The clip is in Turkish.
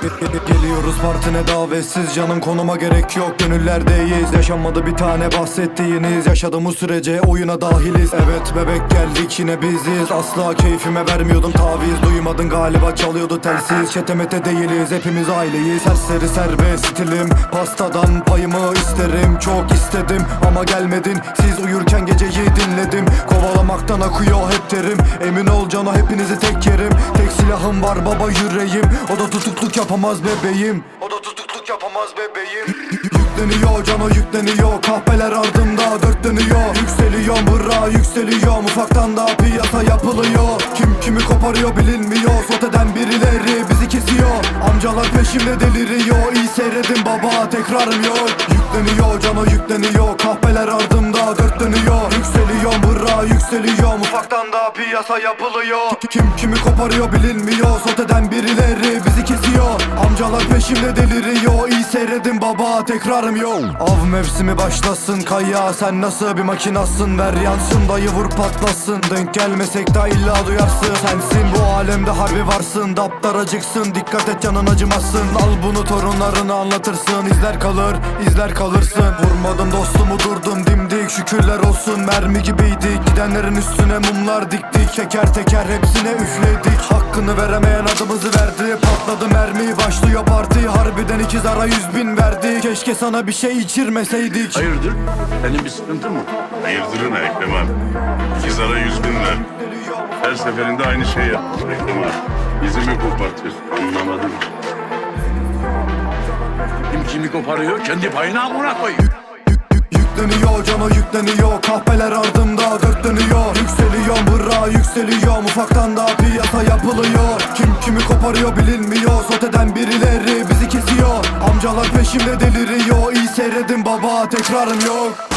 Geliyoruz partine davetsiz. Canın konuma gerek yok. Gönüllerdeyiz. Yaşanmadı bir tane bahsettiğiniz. Yaşadığımız sürece oyuna dahiliz. Evet bebek geldik. Yine biziz. Asla keyfime vermiyordum taviz. Duymadın galiba çalıyordu telsiz. Çetemete değiliz. Hepimiz aileyiz. Serseri serbest stilim Pastadan payımı isterim. Çok istedim ama gelmedin. Siz uyurken geceyi dinledim. Kovalamaktan akıyor hep terim Emin ol cana hepinizi tek yerim silahım var baba yüreğim. O da tutukluk yapamaz bebeğim. O da tutukluk yapamaz bebeğim. Yükleniyor cana yükleniyor. Kahpeler ardımda dört dönüyor. Yükseliyor bırra yükseliyor. Ufaktan da piyasa yapılıyor. Kim kimi koparıyor bilinmiyor. Soteden birileri bizi kesiyor. Amcalar peşimde deliriyor. İyi seyredin baba tekrarım yok. Yükleniyor cana yükleniyor. Kahpeler ardımda dört dönüyor. Yükseliyor bırra yükseliyor Ufaktan da piyasa yapılıyor. Kim kimi koparıyor bilinmiyor. Soteden birileri bizi kesiyor. Amcalar peşimde deliriyor. İyi seyredin baba tekrarım yok. Av mevsimi başlasın kaya Sen nasıl bir makinasın? Ver yansın Dayı vur patlasın. Denk gelmesek de illa duyarsın. Sensin bu alemde harbi varsın. Daptaracıksın dikkat et canın acımasın. Al bunu torunlarına anlatırsın. İzler kalır izler kalırsın. Vurmadım dostumu durdum dimdik. Şükürler olsun mermi gibiydik. Gidenlerin üstüne mumlar diktik Teker teker hepsine üfledik Hakkını veremeyen adımızı verdi Patladı mermi başlıyor parti Harbiden ikiz ara yüz bin verdi Keşke sana bir şey içirmeseydik Hayırdır? Senin bir sıkıntın mı? Hayırdırın Ekrem abi. İkizara yüz bin ver. Her seferinde aynı şeyi yap. Ekrem abi. Bizi mi kopartıyorsun? Anlamadım. Kim kimi koparıyor? Kendi payına amına koyuyor. Yükleniyor cana yükleniyor Kahpeler ardımda dört dönüyor Yükseliyor bırra yükseliyor Ufaktan da piyasa yapılıyor. Kim kimi koparıyor bilinmiyor. Soteden birileri bizi kesiyor. Amcalar peşimde deliriyor. İyi seyredin baba tekrarım yok